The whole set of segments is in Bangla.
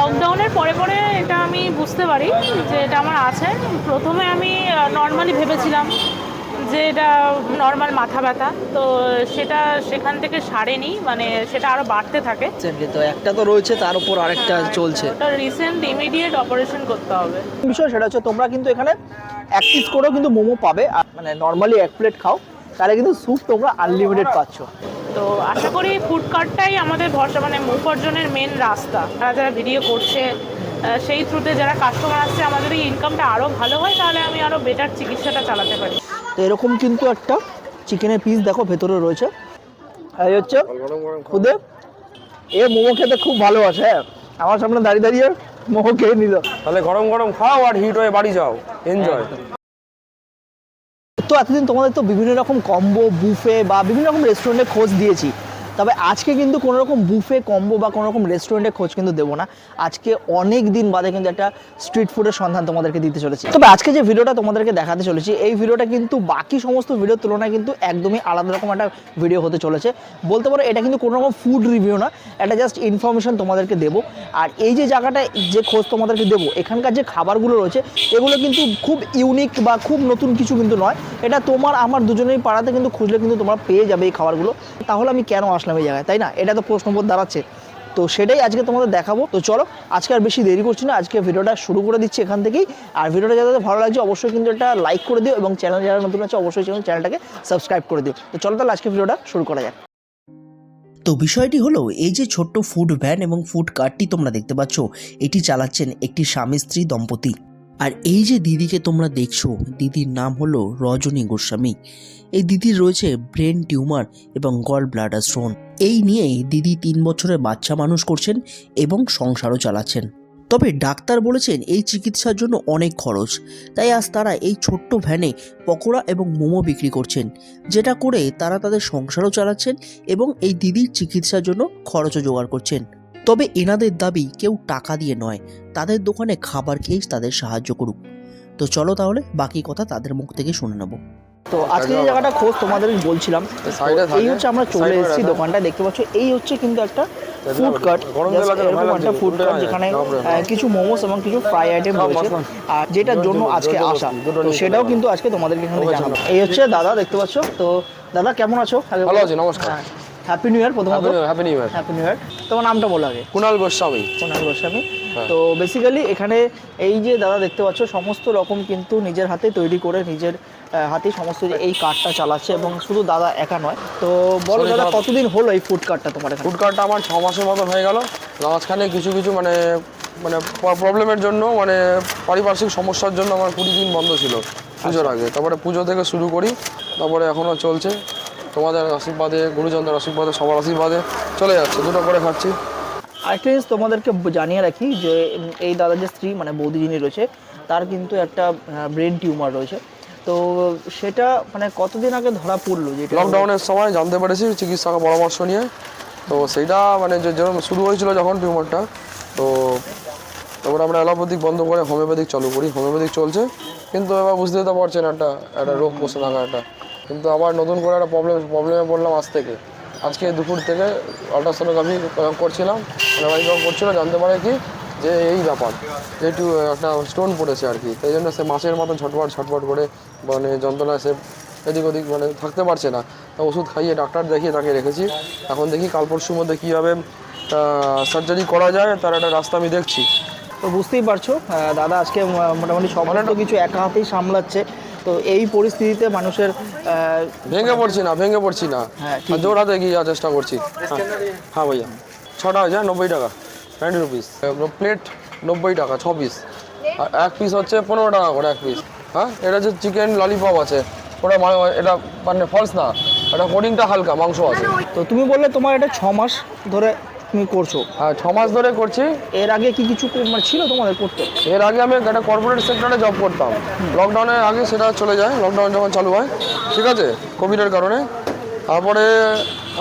লকডাউনের পরে পরে এটা আমি বুঝতে পারি যে এটা আমার আছে। প্রথমে আমি নর্মালি ভেবেছিলাম যে এটা নর্মাল মাথা ব্যথা। তো সেটা সেখান থেকে সারেনি মানে সেটা আরও বাড়তে থাকে। তো একটা তো রয়েছে তার উপর আরেকটা চলছে। ওটা রিসেন্ট ইমিডিয়েট অপারেশন করতে হবে। বিষয় সেটা হচ্ছে তোমরা কিন্তু এখানে এক পিস করেও কিন্তু মোমো পাবে। মানে নর্মালি এক প্লেট খাও। তাহলে কিন্তু স্যুপ তোমরা আনলিমিটেড পাচ্ছ। তো আশা করি ফুড কার্টটাই আমাদের ভরসা মানে উপার্জনের মেন রাস্তা। তারা যারা ভিডিও করছে সেই থ্রুতে যারা কাস্টমার আসছে আমাদের এই ইনকামটা আরও ভালো হয় তাহলে আমি আরও বেটার চিকিৎসাটা চালাতে পারি। তো এরকম কিন্তু একটা চিকেনের পিস দেখো ভেতরে রয়েছে। এই হচ্ছে খুদে। এ মোমো খেতে খুব ভালোবাসে হ্যাঁ। আমার সামনে দাঁড়িয়ে দাঁড়িয়ে মোমো খেয়ে নিল। তাহলে গরম গরম খাও আর হিট হয়ে বাড়ি যাও। এনজয় তো এতদিন তোমাদের তো বিভিন্ন রকম কম্বো বুফে বা বিভিন্ন রকম রেস্টুরেন্টে খোঁজ দিয়েছি। তবে আজকে কিন্তু কোনো রকম বুফে কম্বো বা কোনো রকম রেস্টুরেন্টে খোঁজ কিন্তু দেবো না। আজকে অনেক দিন বাদে কিন্তু একটা স্ট্রিট ফুডের সন্ধান তোমাদেরকে দিতে চলেছি। তবে আজকে যে ভিডিওটা তোমাদেরকে দেখাতে চলেছি, এই ভিডিওটা কিন্তু বাকি সমস্ত ভিডিওর তুলনায় কিন্তু একদমই আলাদা রকম একটা ভিডিও হতে চলেছে। বলতে পারো, এটা কিন্তু কোনো রকম ফুড রিভিউ না, এটা জাস্ট ইনফরমেশন তোমাদেরকে দেবো। আর এই যে জায়গাটায় যে খোঁজ তোমাদেরকে দেবো, এখানকার যে খাবারগুলো রয়েছে, এগুলো কিন্তু খুব ইউনিক বা খুব নতুন কিছু কিন্তু নয়। এটা তোমার, আমার দুজনেই পাড়াতে কিন্তু খুঁজলে কিন্তু তোমরা পেয়ে যাবে এই খাবারগুলো। তাহলে আমি কেন আসলাম? এই জায়গায়। তাই না? এটা তো প্রশ্নবোধ দাঁড়াচ্ছে। তো সেটাই আজকে তোমাদের দেখাবো। তো চলো, আজকে আর বেশি দেরি করছি না। আজকে ভিডিওটা শুরু করে দিচ্ছি এখান থেকেই। আর ভিডিওটা যাতে ভালো লাগছে, অবশ্যই কিন্তু এটা লাইক করে দিও এবং চ্যানেল যারা নতুন আছে, অবশ্যই চ্যানেলটাকে সাবস্ক্রাইব করে দিও। তো চলো তাহলে আজকে ভিডিওটা শুরু করা যাক। তো বিষয়টি হলো, এই যে ছোট্ট ফুড ভ্যান এবং ফুড কার্টটি তোমরা দেখতে পাচ্ছ, এটি চালাচ্ছেন একটি স্বামী স্ত্রী দম্পতি। আর এই যে দিদিকে তোমরা দেখছ, দিদির নাম হলো রজনী গোস্বামী। এই দিদির রয়েছে ব্রেন টিউমার এবং গল ব্লাডার স্টোন। এই নিয়েই দিদি তিন বছরের বাচ্চা মানুষ করছেন এবং সংসারও চালাচ্ছেন। তবে ডাক্তার বলেছেন এই চিকিৎসার জন্য অনেক খরচ। তাই আজ তারা এই ছোট্ট ভ্যানে পকোড়া এবং মোমো বিক্রি করছেন, যেটা করে তারা তাদের সংসারও চালাচ্ছেন এবং এই দিদির চিকিৎসার জন্য খরচও জোগাড় করছেন। তবে এনাদের দাবি কেউ টাকা দিয়ে নয়। তাদের দোকানে খাবার খেয়েই তাদের সাহায্য করুক। তো চলো তাহলে বাকি কথা তাদের মুখ থেকে শুনে নেব। তো আজকে যে জায়গাটা খোঁজ তোমাদের বলছিলাম এই হচ্ছে আমরা চলে এসেছি দোকানটা দেখতে পাচ্ছ এই হচ্ছে কিন্তু একটা ফুড কার্ট এরকম একটা ফুড কার্ট যেখানে কিছু মোমোস এবং কিছু ফ্রাই আইটেম রয়েছে। আর যেটার জন্য আজকে আসা তো সেটাও কিন্তু আজকে তোমাদেরকে এখানে জানাব। এই হচ্ছে দাদা দেখতে পাচ্ছ তো দাদা কেমন আছো? ভালো আছি, নমস্কার। হ্যাঁ হ্যাপি নিউ ইয়ার প্রথমত happy new year happy new year তোমার নামটা বলো আগে। কুণাল গোস্বামী। সোনাল গোস্বামী। হ্যাঁ। তো বেসিক্যালি এখানে এই যে দাদা দেখতে পাচ্ছ সমস্ত রকম কিন্তু নিজের হাতে তৈরি করে নিজের হাতেই সমস্ত এই কার্ডটা চালাচ্ছে এবং শুধু দাদা একা নয়। তো বলো দাদা কতদিন হলো এই ফুড কার্টটা তোমার ফুড কার্টটা আমার ছ মাসের মতন হয়ে গেল। মাঝখানে কিছু কিছু মানে মানে প্রবলেমের জন্য মানে পারিপার্শ্বিক সমস্যার জন্য আমার কুড়ি দিন বন্ধ ছিল পুজোর আগে। তারপরে পুজো থেকে শুরু করি তারপরে এখনও চলছে। তোমাদের আশীর্বাদে গুরুজনদের আশীর্বাদে সবার আশীর্বাদে চলে যাচ্ছে দুটো করে খাচ্ছি। আরেকটা জিনিস তোমাদেরকে জানিয়ে রাখি যে এই দাদার যে স্ত্রী মানে বৌদি যিনি রয়েছে তার কিন্তু একটা ব্রেন টিউমার রয়েছে। তো সেটা মানে কতদিন আগে ধরা পড়ল যে লকডাউনের সময় জানতে পেরেছি চিকিৎসক পরামর্শ নিয়ে। তো সেইটা মানে যে যেরকম শুরু হয়েছিল যখন টিউমারটা তো তারপরে আমরা অ্যালোপ্যাথিক বন্ধ করে হোমিওপ্যাথিক চালু করি হোমিওপ্যাথিক চলছে। কিন্তু এবার বুঝতে তো পারছেন একটা একটা রোগ বসে থাকা একটা কিন্তু আবার নতুন করে একটা প্রবলেম প্রবলেমে পড়লাম আজ থেকে। আজকে দুপুর থেকে আল্ট্রাসোনোগ্রাফি করছিলাম মানে করছিল জানতে পারে কি যে এই ব্যাপার যে একটু একটা স্টোন পড়েছে আর কি। তাই জন্য সে মাছের মতো ছটপট ছটপট করে মানে যন্ত্রণায় সে এদিক ওদিক মানে থাকতে পারছে না। তা ওষুধ খাইয়ে ডাক্তার দেখিয়ে তাকে রেখেছি। এখন দেখি কাল পরশুর মধ্যে কীভাবে সার্জারি করা যায় তার একটা রাস্তা আমি দেখছি। তো বুঝতেই পারছ দাদা আজকে মোটামুটি সমস্ত কিছু একা হাতেই সামলাচ্ছে। তো এই পরিস্থিতিতে মানুষের ভেঙে পড়ছি না ভেঙে পড়ছি না। হ্যাঁ, জোর হাতে এগিয়ে যাওয়ার চেষ্টা করছি। হ্যাঁ। হ্যাঁ ভাইয়া। ছটা হয়েছে নব্বই টাকা। নাইনটি রুপিস প্লেট নব্বই টাকা ছ পিস আর এক পিস হচ্ছে পনেরো টাকা করে এক পিস হ্যাঁ? এটা হচ্ছে চিকেন ললিপপ আছে ওটা এটা মানে ফলস না। এটা কোডিংটা হালকা মাংস আছে। তো তুমি বললে তোমার এটা ছ মাস ধরে তুমি করছ? হ্যাঁ ছ মাস ধরে করছি। এর আগে কি কিছু মানে ছিল তোমাদের করতে? এর আগে আমি একটা কর্পোরেট সেক্টরে জব করতাম। লকডাউনের আগে সেটা চলে যায় লকডাউন যখন চালু হয় ঠিক আছে? কোভিডের কারণে। তারপরে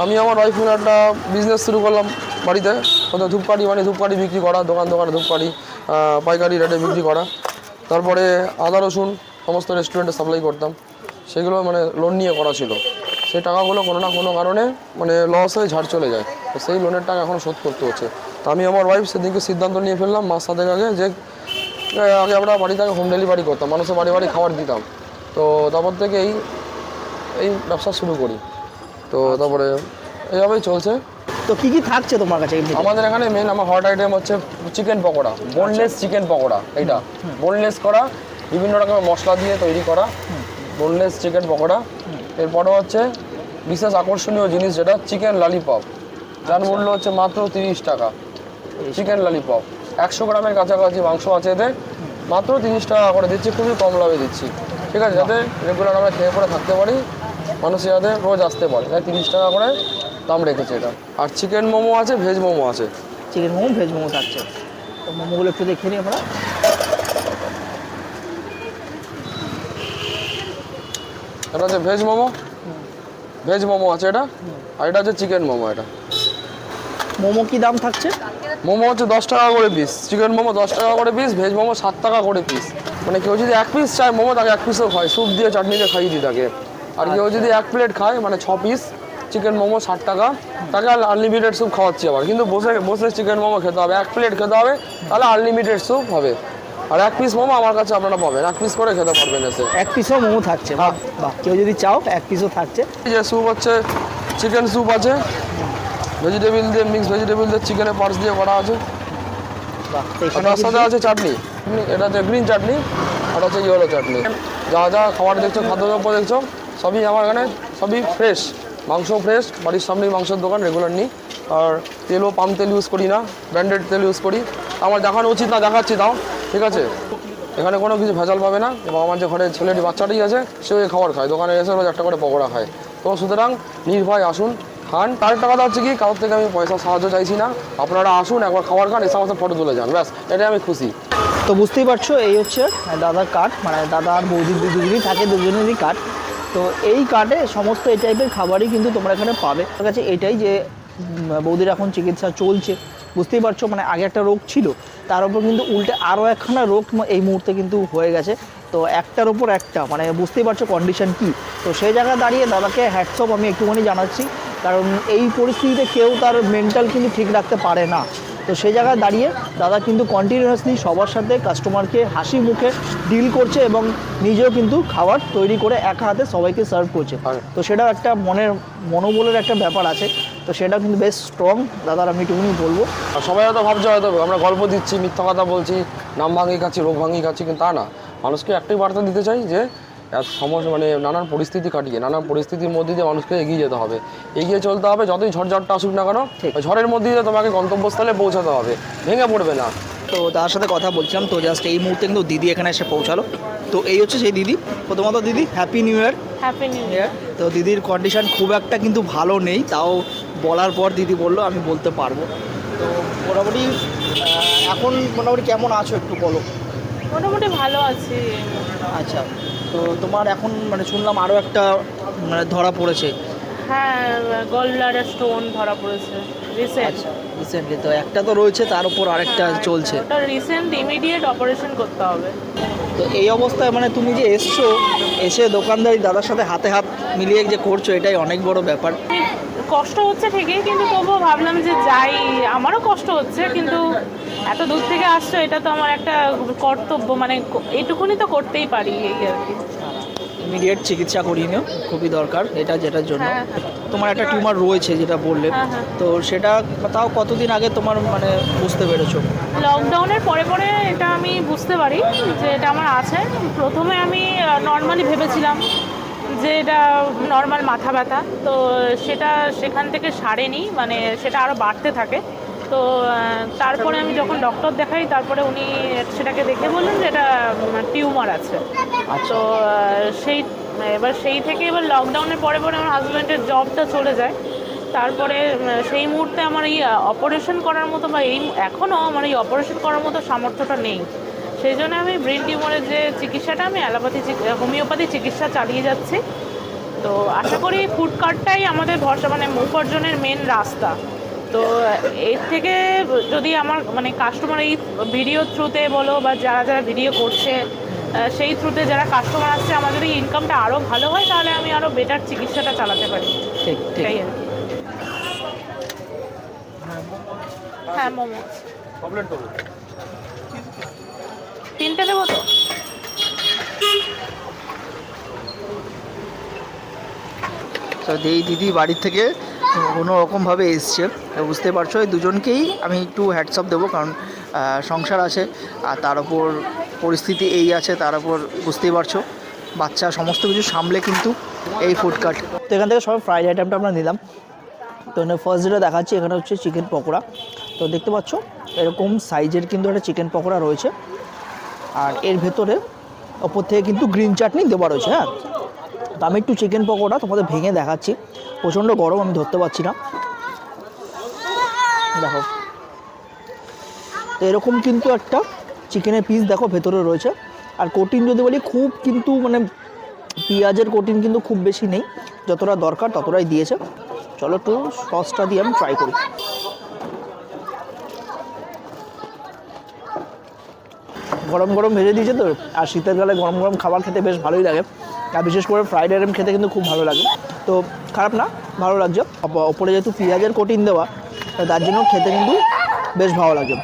আমি আমার ওয়াইফ মিলে একটা বিজনেস শুরু করলাম বাড়িতে। ধূপকাঠি মানে ধূপকাঠি বিক্রি করা দোকান দোকানে ধূপকাঠি পাইকারি রেটে বিক্রি করা। তারপরে আদা রসুন সমস্ত রেস্টুরেন্টে সাপ্লাই করতাম। সেগুলো মানে লোন নিয়ে করা ছিল। সেই টাকাগুলো কোনো না কোনো কারণে মানে লস হয়ে ঝাড় চলে যায়। তো সেই লোনের টাকা এখন শোধ করতে হচ্ছে। তো আমি আমার ওয়াইফ সেদিনকে সিদ্ধান্ত নিয়ে ফেললাম মাস সাথে আগে যে আগে আমরা বাড়ি থেকে হোম ডেলিভারি করতাম মানুষের বাড়ি বাড়ি খাবার দিতাম। তো তারপর থেকে এই এই ব্যবসা শুরু করি। তো তারপরে এইভাবেই চলছে। তো কি কি থাকছে তোমার কাছে আমাদের এখানে মেন আমার হট আইটেম হচ্ছে chicken pakora boneless chicken pakora এটা বোনলেস করা বিভিন্ন রকমের মশলা দিয়ে তৈরি করা বোনলেস চিকেন পকোড়া এরপরে হচ্ছে বিশেষ আকর্ষণীয় জিনিস যেটা চিকেন লালিপপ যার মূল্য হচ্ছে মাত্র তিরিশ টাকা। চিকেন লালিপপ একশো গ্রামের কাছাকাছি মাংস আছে এতে মাত্র তিরিশ টাকা করে দিচ্ছি খুবই কম লাভে দিচ্ছি। ঠিক আছে যাতে রেগুলার আমরা খেয়ে পরে থাকতে পারি মানুষ যাতে রোজ আসতে পারে। তাই তিরিশ টাকা করে দাম রেখেছে এটা। আর চিকেন মোমো আছে ভেজ মোমো আছে। চিকেন মোমো ভেজ মোমো থাকছে। তো মোমোগুলো একটু দেখে নিই আমরা। এটা হচ্ছে ভেজ মোমো? ভেজ মোমো আছে এটা? আর এটা হচ্ছে চিকেন মোমো এটা। মোমো কি দাম থাকছে? মোমো হচ্ছে দশ টাকা করে পিস চিকেন মোমো দশ টাকা করে পিস ভেজ মোমো সাত টাকা করে পিস মানে কেউ যদি এক পিস চায় মোমো তাকে এক পিসও খায়। স্যুপ দিয়ে চাটনি দিয়ে খাইয়ে দিই তাকে। আর কেউ যদি এক প্লেট খায় মানে ছ পিস চিকেন মোমো ষাট টাকা। তাকে আনলিমিটেড স্যুপ খাওয়াচ্ছি আবার। কিন্তু বসে বসে চিকেন মোমো খেতে হবে। এক প্লেট খেতে হবে তাহলে আনলিমিটেড স্যুপ হবে। আর এক পিস মোমো আমার কাছে আপনারা পাবেন। এক পিস করে খেতে পারবেন এসে। এক পিসও মোমো থাকছে বাহ বাহ কেউ যদি চাও এক পিসও থাকছে। এই যে স্যুপ হচ্ছে চিকেন স্যুপ আছে। ভেজিটেবিল দিয়ে মিক্স ভেজিটেবিল দিয়ে চিকেনের পার্স দিয়ে করা আছে। তার সাথে আছে চাটনি। এটা হচ্ছে গ্রিন চাটনি আর হচ্ছে ইয়েলো চাটনি। যা যা খাবার দেখছ খাদ্যদ্রব্য দেখছ সবই আমার এখানে সবই ফ্রেশ মাংস ফ্রেশ বাড়ির সামনেই মাংসের দোকান রেগুলার নিই আর তেলও পাম তেল ইউজ করি না ব্র্যান্ডেড তেল ইউজ করি। আমার দেখানো উচিত না দেখাচ্ছি তাও ঠিক আছে? এখানে কোনো কিছু ভেজাল পাবে না এবং আমার যে ঘরে ছেলেটি বাচ্চাটি আছে, সেও এই খাবার খায়। দোকানে এসে রোজ একটা করে পকোড়া খায়। তো সুতরাং নির্ভয় আসুন, খান। তার টাকাটা হচ্ছে কি? কারোর থেকে আমি পয়সা সাহায্য চাইছি না। আপনারা আসুন, একবার খাবার খান, এসে আমার ফটো তুলে যান। ব্যাস, এটাই আমি খুশি। তো বুঝতেই পারছ, এই হচ্ছে দাদার কার্ড মানে দাদা আর বৌদির দুজনই থাকে, দুজনেরই কার্ড তো এই কার্ডে সমস্ত এই টাইপের খাবারই কিন্তু তোমরা এখানে পাবে। আমার কাছে এটাই যে বৌদির এখন চিকিৎসা চলছে। বুঝতেই পারছ মানে আগে একটা রোগ ছিল, তার উপর কিন্তু উল্টে আরও একখানা রোগ এই মুহূর্তে কিন্তু হয়ে গেছে। তো একটার ওপর একটা মানে বুঝতেই পারছ কন্ডিশন কি। তো সেই জায়গায় দাঁড়িয়ে দাদাকে হ্যাটসঅপ আমি একটুখানি জানাচ্ছি, কারণ এই পরিস্থিতিতে কেউ তার মেন্টাল কিন্তু ঠিক রাখতে পারে না। তো সেই জায়গায় দাঁড়িয়ে দাদা কিন্তু কন্টিনিউয়াসলি সবার সাথে কাস্টমারকে হাসি মুখে ডিল করছে এবং নিজেও কিন্তু খাবার তৈরি করে একা হাতে সবাইকে সার্ভ করছে। তো সেটা একটা মনের মনোবলের একটা ব্যাপার আছে। তো সেটা কিন্তু বেশ স্ট্রং দাদার আমি একটুখানি বলব। আর সবাই হয়তো ভাবছে হয়তো আমরা গল্প দিচ্ছি মিথ্যা কথা বলছি নাম ভাঙি খাচ্ছি রোগ ভাঙি খাচ্ছি কিন্তু তা না। মানুষকে একটাই বার্তা দিতে চাই যে এত সমস্যা মানে নানান পরিস্থিতি কাটিয়ে নানান পরিস্থিতির মধ্যে দিয়ে মানুষকে এগিয়ে যেতে হবে। এগিয়ে চলতে হবে যতই ঝড়ঝাপটা আসুক না কেন ঝড়ের মধ্যে দিয়ে তোমাকে গন্তব্যস্থলে পৌঁছাতে হবে। ভেঙে পড়বে না। তো তার সাথে কথা বলছিলাম তো জাস্ট এই মুহূর্তে কিন্তু দিদি এখানে এসে পৌঁছালো। তো এই হচ্ছে সেই দিদি। প্রথমত দিদি happy new year happy new year তো দিদির কন্ডিশন খুব একটা কিন্তু ভালো নেই তাও বলার পর দিদি বলল আমি বলতে পারব। তো মোটামুটি এখন মোটামুটি কেমন আছো একটু বলো? মোটামুটি ভালো আছি। আচ্ছা তো তোমার এখন মানে শুনলাম আরও একটা মানে ধরা পড়েছে। হ্যাঁ গল স্টোন ধরা পড়েছে রিসেন্ট আচ্ছা রিসেন্টলি তো একটা তো রয়েছে তার উপর আরেকটা চলছে। ওটা রিসেন্ট ইমিডিয়েট অপারেশন করতে হবে। তো এই অবস্থায় মানে তুমি যে এসছো এসে দোকানদারি দাদার সাথে হাতে হাত মিলিয়ে যে করছ এটাই অনেক বড় ব্যাপার। কষ্ট হচ্ছে ঠিকই কিন্তু তবুও ভাবলাম যে যাই আমারও কষ্ট হচ্ছে কিন্তু এত দূর থেকে আসছো এটা তো আমার একটা কর্তব্য মানে এইটুকুনি তো করতেই পারি এই আর কি ইমিডিয়েট চিকিৎসা করিয়ে নিও খুবই দরকার এটা যেটার জন্য হ্যাঁ। তোমার একটা টিউমার রয়েছে যেটা বললে হ্যাঁ, হ্যাঁ। তো সেটা তাও কতদিন আগে তোমার মানে বুঝতে পেরেছ লকডাউনের পরে পরে এটা আমি বুঝতে পারি যে এটা আমার আছে প্রথমে আমি নর্মালি ভেবেছিলাম যে এটা নর্মাল মাথা ব্যথা তো সেটা সেখান থেকে সারেনি মানে সেটা আরও বাড়তে থাকে। তো তারপরে আমি যখন ডক্টর দেখাই তারপরে উনি সেটাকে দেখে বললেন যে এটা টিউমার আছে। তো সেই এবার সেই থেকে এবার লকডাউনের পরে পরে আমার হাজব্যান্ডের জবটা চলে যায়। তারপরে সেই মুহূর্তে আমার এই অপারেশন করার মতো বা এই এখনও আমার এই অপারেশন করার মতো সামর্থ্যটা নেই। সেই জন্য আমি ব্রেন টিউমারের যে চিকিৎসাটা আমি অ্যালোপ্যাথি হোমিওপ্যাথি চিকিৎসা চালিয়ে যাচ্ছি। তো আশা করি ফুড কার্টটাই আমাদের ভরসা মানে উপার্জনের মেন রাস্তা। তো এর থেকে যদি আমার মানে কাস্টমার এই ভিডিও থ্রুতে বলো বা যারা যারা ভিডিও করছে সেই থ্রুতে যারা কাস্টমার আসছে আমার যদি ইনকামটা আরও ভালো হয় তাহলে আমি আরও বেটার চিকিৎসাটা চালাতে পারি। ঠিক ঠিক। আর কি। হ্যাঁ মোমো। আছে তিনটে দেবো তো? এই দিদি বাড়ির থেকে কোনো রকমভাবে এসছে বুঝতে পারছ, এই দুজনকেই আমি একটু হ্যাটসঅপ দেবো, কারণ সংসার আছে, আর তার উপর পরিস্থিতি এই আছে, তার উপর বুঝতেই পারছ, বাচ্চা সমস্ত কিছু সামলে কিন্তু এই ফুড কার্ট তো এখান থেকে সবাই ফ্রাইড আইটেমটা আমরা নিলাম। তো ফার্স্ট যেটা দেখাচ্ছি, এখানে হচ্ছে চিকেন পকোড়া। তো দেখতে পাচ্ছ, এরকম সাইজের কিন্তু একটা চিকেন পকোড়া রয়েছে। আর এর ভেতরে ওপর থেকে কিন্তু গ্রিন চাটনি দেওয়া রয়েছে হ্যাঁ? তো আমি একটু চিকেন পকোড়া তোমাদের ভেঙে দেখাচ্ছি। প্রচণ্ড গরম, আমি ধরতে পারছি না। দেখো। তো এরকম কিন্তু একটা চিকেনের পিস দেখো ভেতরে রয়েছে। আর কোটিন যদি বলি, খুব কিন্তু মানে পেঁয়াজের কোটিন কিন্তু খুব বেশি নেই। যতটা দরকার ততটাই দিয়েছে। চলো একটু সসটা দিয়ে আমি ট্রাই করি। গরম গরম ভেজে দিয়েছে তো, আর শীতের কালে গরম গরম খাবার খেতে বেশ ভালোই লাগে। আর বিশেষ করে ফ্রাইড আইটেম খেতে কিন্তু খুব ভালো লাগে। তো খারাপ না, ভালো লাগছে। ওপরে যেহেতু পেঁয়াজের কোটিন দেওয়া তার জন্য খেতে কিন্তু বেশ ভালো লাগে।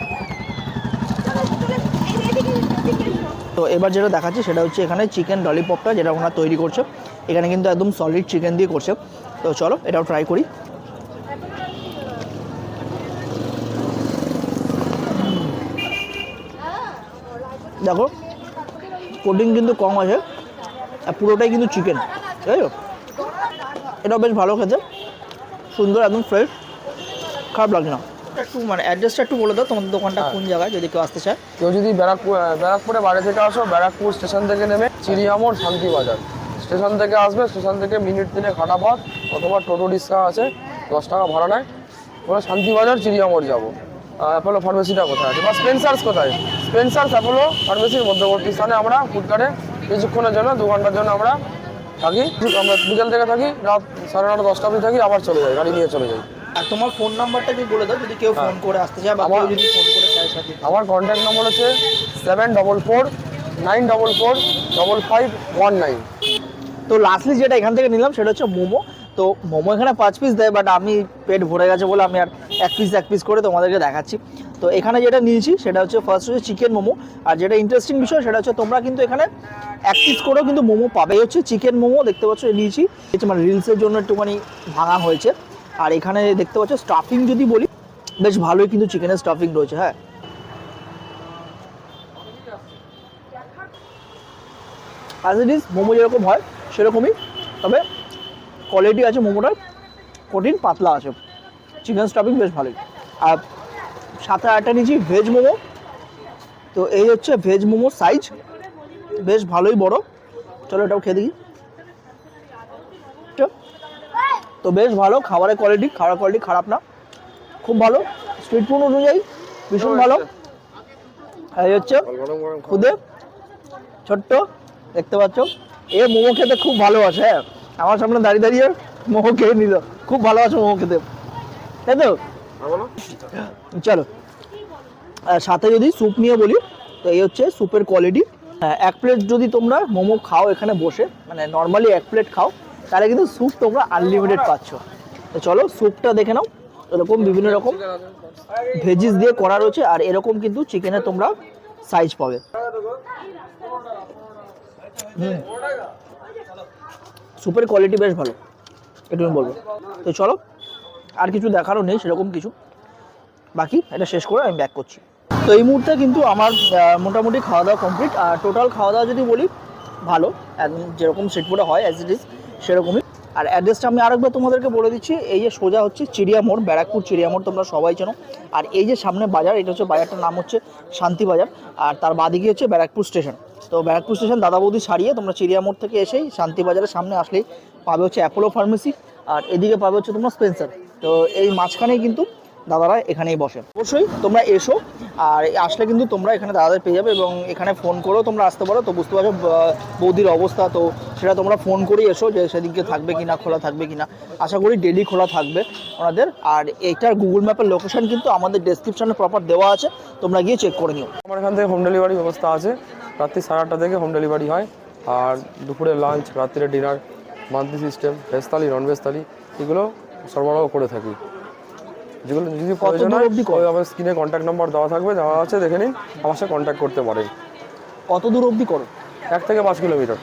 তো এবার যেটা দেখাচ্ছি সেটা হচ্ছে এখানে চিকেন ললিপপটা যেটা ওনারা তৈরি করছে। এখানে কিন্তু একদম সলিড চিকেন দিয়ে করছে। তো চলো এটাও ট্রাই করি। দেখো কোটিং কিন্তু কম আছে আর পুরোটাই কিন্তু চিকেন তাই তো এটাও বেশ ভালো খেতে সুন্দর একদম ফ্রেশ খারাপ লাগে না। একটু মানে অ্যাড্রেসটা একটু বলে দাও তোমাদের দোকানটা কোন জায়গায় যদি কেউ আসতে চায়। কেউ যদি ব্যারাকপুর ব্যারাকপুরে বাড়ি থেকে আসো ব্যারাকপুর স্টেশন থেকে নেমে চিড়িয়ামোড় শান্তিবাজার। স্টেশন থেকে আসবে স্টেশন থেকে মিনিট তিনে খাটা পথ অথবা টোটো রিক্সা আছে দশ টাকা ভাড়া নেয়। ওরা শান্তিবাজার চিড়িয়ামোড় যাব। অ্যাপোলো ফার্মেসিটা কোথায় আছে? বা স্পেন্সার্স কোথায়? স্পেন্সার্স অ্যাপোলো ফার্মেসির মধ্যবর্তী স্থানে আমরা ফুডকার্টে কিছুক্ষণের জন্য দু ঘণ্টার জন্য আমরা থাকি। আমরা বিকেল থেকে থাকি রাত সাড়ে নটা দশটা অবধি থাকি আবার চলে যাই গাড়ি নিয়ে চলে যাই। আর তোমার ফোন নাম্বারটা যদি বলে দাও? যদি কেউ ফোন করে আসতে চায় বা কেউ যদি ফোন করে চায় সাথে। আমার কন্ট্যাক্ট নম্বর হচ্ছে seven double four nine double four double five one nine তো লাস্টলি যেটা এখান থেকে নিলাম সেটা হচ্ছে মোমো। তো মোমো এখানে পাঁচ পিস দেয় বাট আমি পেট ভরে গেছে বলে আমি আর এক পিস এক পিস করে তোমাদেরকে দেখাচ্ছি। তো এখানে যেটা নিয়েছি, সেটা হচ্ছে ফার্স্ট হচ্ছে চিকেন মোমো। আর যেটা ইন্টারেস্টিং বিষয়, সেটা হচ্ছে তোমরা কিন্তু এখানে এক পিস করেও কিন্তু মোমো পাবে। এই হচ্ছে চিকেন মোমো, দেখতে পাচ্ছ নিয়েছি। মানে রিলসের জন্য একটুখানি ভাঙা হয়েছে। আর এখানে দেখতে পাচ্ছ স্টাফিং যদি বলি, বেশ ভালোই কিন্তু চিকেনের স্টাফিং রয়েছে হ্যাঁ। অ্যাজ ইট ইজ মোমো যেরকম হয়, সেরকমই। তবে কোয়ালিটি আছে মোমোটার কঠিন পাতলা আছে। চিকেন স্টাফিং বেশ ভালোই। আর সাথে আটটা নিয়েছি ভেজ মোমো। তো এই হচ্ছে ভেজ মোমোর সাইজ বেশ ভালোই বড়। চলো এটাও খেয়ে দেখি। তো- তো বেশ ভালো খাবারের কোয়ালিটি খাবার কোয়ালিটি খারাপ না। খুব ভালো স্ট্রিট ফুড অনুযায়ী ভীষণ ভালো। এই হচ্ছে খুদে। ছোট্ট দেখতে পাচ্ছ। এ মোমো খেতে খুব ভালো আছে হ্যাঁ। আমার সামনে দাঁড়িয়ে দাঁড়িয়ে মোমো খেয়ে নিল। খুব ভালোবাসে মোমো খেতে। তাই তো? চলো। সাথে যদি স্যুপ নিয়ে বলি তো এই হচ্ছে স্যুপের কোয়ালিটি এক প্লেট যদি তোমরা মোমো খাও এখানে বসে মানে নর্মালি এক প্লেট খাও তাহলে কিন্তু স্যুপ তোমরা আনলিমিটেড পাচ্ছ। তো চলো স্যুপটা দেখে নাও। এরকম বিভিন্ন রকম ভেজিস দিয়ে করা রয়েছে আর এরকম কিন্তু চিকেনের তোমরা সাইজ পাবে। হুম। সুপের কোয়ালিটি বেশ ভালো। এটুকু বলব। তো চলো, আর কিছু দেখারও নেই, সেরকম কিছু। বাকি, এটা শেষ করে আমি ব্যাক করছি। তো এই মুহূর্তে কিন্তু আমার মোটামুটি খাওয়া দাওয়া কমপ্লিট আর টোটাল খাওয়া দাওয়া যদি বলি, ভালো। একদম যেরকম সেটপুরে হয় অ্যাজ ইট ইজ সেরকমই। আর অ্যাড্রেসটা আমি আরেকবার তোমাদেরকে বলে দিচ্ছি, এই যে সোজা হচ্ছে চিড়িয়া মোড়, ব্যারাকপুর চিড়িয়া মোড়, তোমরা সবাই চেনো। আর এই যে সামনে বাজার, এটা হচ্ছে বাজারটার নাম হচ্ছে শান্তি বাজার, আর তার বাদিকে হচ্ছে ব্যারাকপুর স্টেশন। তো ব্যারাকপুর স্টেশন দাদা বৌদি ছাড়িয়ে তোমরা চিড়িয়ামোড় থেকে এসেই শান্তি বাজারের সামনে আসলেই পাবে হচ্ছে অ্যাপোলো ফার্মেসি আর এদিকে পাবে হচ্ছে তোমরা স্পেন্সার তো এই মাঝখানেই কিন্তু দাদারা এখানেই বসে। অবশ্যই তোমরা এসো, আর আসলে কিন্তু তোমরা এখানে দাদাদের পেয়ে যাবে এবং এখানে ফোন করেও তোমরা আসতে পারো। তো বুঝতে পারছ বৌদির অবস্থা, তো সেটা তোমরা ফোন করেই এসো যে সেদিনকে থাকবে কি না খোলা থাকবে কি না আশা করি ডেলি খোলা থাকবে ওনাদের। আর এইটার গুগল ম্যাপের লোকেশন কিন্তু আমাদের ডেসক্রিপশনে প্রপার দেওয়া আছে। তোমরা গিয়ে চেক করে নিও। আমার এখান থেকে হোম ডেলিভারি ব্যবস্থা আছে। রাত্রি সাড়ে আটটা থেকে হোম ডেলিভারি হয়। আর দুপুরে লাঞ্চ রাত্রে dinner monthly system veg thali non veg thali এগুলো সরবরাহ করে থাকি। যেগুলো যদি প্রয়োজন হয় আমার স্ক্রিনে কন্ট্যাক্ট নাম্বার দেওয়া থাকবে দেওয়া আছে দেখে নিন আমার সাথে কন্ট্যাক্ট করতে পারেন কত দূর অবধি করো? এক থেকে পাঁচ কিলোমিটার।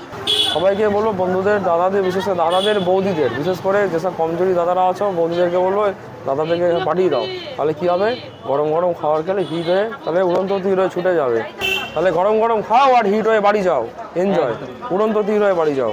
সবাইকে বলব বন্ধুদের দাদাদের বিশেষ করে দাদাদের বৌদিদের বিশেষ করে যেসব কমজোরি দাদারা আছো বৌদিদেরকে বলব দাদাদেরকে পাঠিয়ে দাও। তাহলে কী হবে? গরম গরম খাওয়ার খেলে হিট হয়ে তাহলে উড়ন্ত তীর হয়ে ছুটে যাবে। তাহলে গরম গরম খাও আর হিট হয়ে বাড়ি যাও। এনজয় উড়ন্ত তীর হয়ে বাড়ি যাও।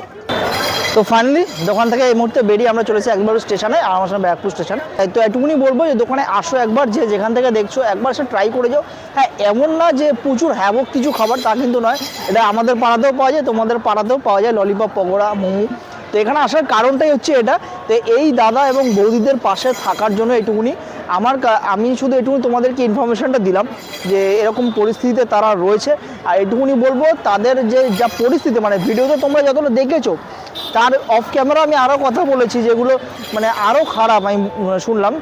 তো ফাইনালি দোকান থেকে এই মুহূর্তে বেরিয়ে আমরা চলেছি একবার স্টেশনে, আর আমার সামনে ব্যারাকপুর স্টেশন। তো এটুকুনি বলব যে, দোকানে আসো একবার, যে যেখান থেকে দেখছ, একবার সে ট্রাই করে যাও। হ্যাঁ এমন না যে প্রচুর হ্যাবক কিছু খাবার, তা কিন্তু নয়। এটা আমাদের পাড়াতেও পাওয়া যায়, তোমাদের পাড়াতেও পাওয়া যায়। ললিপপ পকোড়া, মোমো তো এখানে আসার কারণটাই হচ্ছে এটা তো এই দাদা এবং বৌদিদের পাশে থাকার জন্য এটুকুনি আমার আমি শুধু এটুকুনি তোমাদেরকে ইনফরমেশানটা দিলাম যে এরকম পরিস্থিতিতে তারা রয়েছে। আর এটুকুনি বলব, তাদের যে, যা পরিস্থিতি মানে ভিডিওতে তোমরা যতটা দেখেছ, তার অফ ক্যামেরা আমি আরও কথা বলেছি, যেগুলো মানে আরও খারাপ আমি শুনলাম।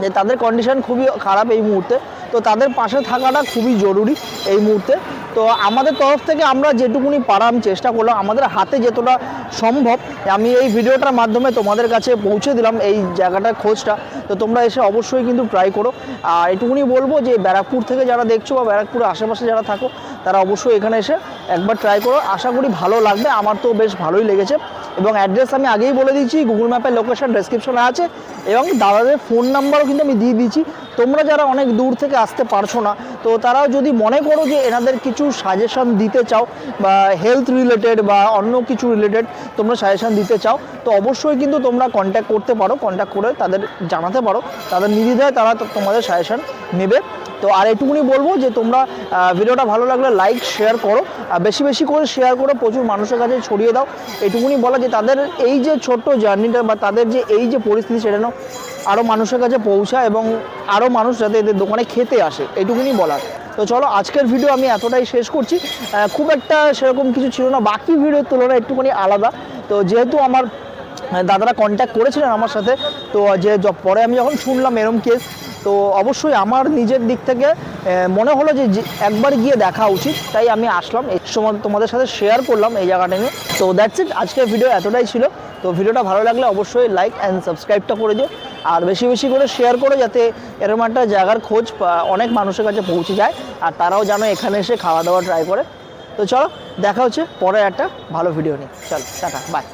যে তাদের কন্ডিশন খুবই খারাপ এই মুহূর্তে। তো তাদের পাশে থাকাটা খুবই জরুরি এই মুহূর্তে। তো আমাদের তরফ থেকে আমরা যেটুকুনি পারা আমি চেষ্টা করলাম, আমাদের হাতে যতটা সম্ভব, আমি এই ভিডিওটার মাধ্যমে তোমাদের কাছে পৌঁছে দিলাম এই জায়গাটার খোঁজটা। তো তোমরা এসে অবশ্যই কিন্তু ট্রাই করো। আর এটুকুনি বলব যে ব্যারাকপুর থেকে যারা দেখছ বা ব্যারাকপুরের আশেপাশে যারা থাকো তারা অবশ্যই এখানে এসে একবার ট্রাই করো। আশা করি ভালো লাগবে। আমার তো বেশ ভালোই লেগেছে। এবং অ্যাড্রেস আমি আগেই বলে দিচ্ছি গুগল ম্যাপের লোকেশন ডেসক্রিপশনে আছে। এবং দাদাদের ফোন নাম্বারও কিন্তু আমি দিয়ে দিয়েছি। তোমরা যারা অনেক দূর থেকে আসতে পারছ না, তো তারাও যদি মনে করো যে এনাদের কিছু সাজেশন দিতে চাও, বা হেলথ রিলেটেড বা অন্য কিছু রিলেটেড তোমরা সাজেশন দিতে চাও, তো অবশ্যই কিন্তু তোমরা কন্ট্যাক্ট করতে পারো। কন্ট্যাক্ট করে তাদের জানাতে পারো। তাদের নির্দ্বিধায় তারা তোমাদের সাজেশন নেবে। তো আর এটুকুনি বলব যে তোমরা ভিডিওটা ভালো লাগলে লাইক শেয়ার করো। বেশি বেশি করে শেয়ার করো প্রচুর মানুষের কাছে ছড়িয়ে দাও। এটুকুনি বলা যে তাদের এই যে ছোট্ট জার্নিটা বা তাদের যে এই যে পরিস্থিতি, সেটা যেন আরও মানুষের কাছে পৌঁছায় এবং আরও মানুষ যাতে এদের দোকানে খেতে আসে, এটুকুনি বলার। তো চলো, আজকের ভিডিও আমি এতটাই শেষ করছি। খুব একটা সেরকম কিছু ছিল না। বাকি ভিডিওর তুলনায় একটুখানি আলাদা। তো যেহেতু আমার দাদারা কন্ট্যাক্ট করেছিলেন আমার সাথে, তো যে পরে আমি যখন শুনলাম এরম কেস তো অবশ্যই আমার নিজের দিক থেকে মনে হলো যে একবার গিয়ে দেখা উচিত, তাই আমি আসলাম। এই সময় তোমাদের সাথে শেয়ার করলাম এই জায়গাটা নিয়ে। তো দ্যাটস ইট আজকের ভিডিও এতটাই ছিল। তো ভিডিওটা ভালো লাগলে অবশ্যই লাইক অ্যান্ড সাবস্ক্রাইবটা করে দিও। আর বেশি বেশি করে শেয়ার করো যাতে এরকম একটা জায়গার খোঁজ অনেক মানুষের কাছে পৌঁছে যায়, আর তারাও যেন এখানে এসে খাওয়া দাওয়া ট্রাই করে। তো চলো, দেখা হচ্ছে পরে একটা ভালো ভিডিও নিয়ে। চলো, টাটা বাই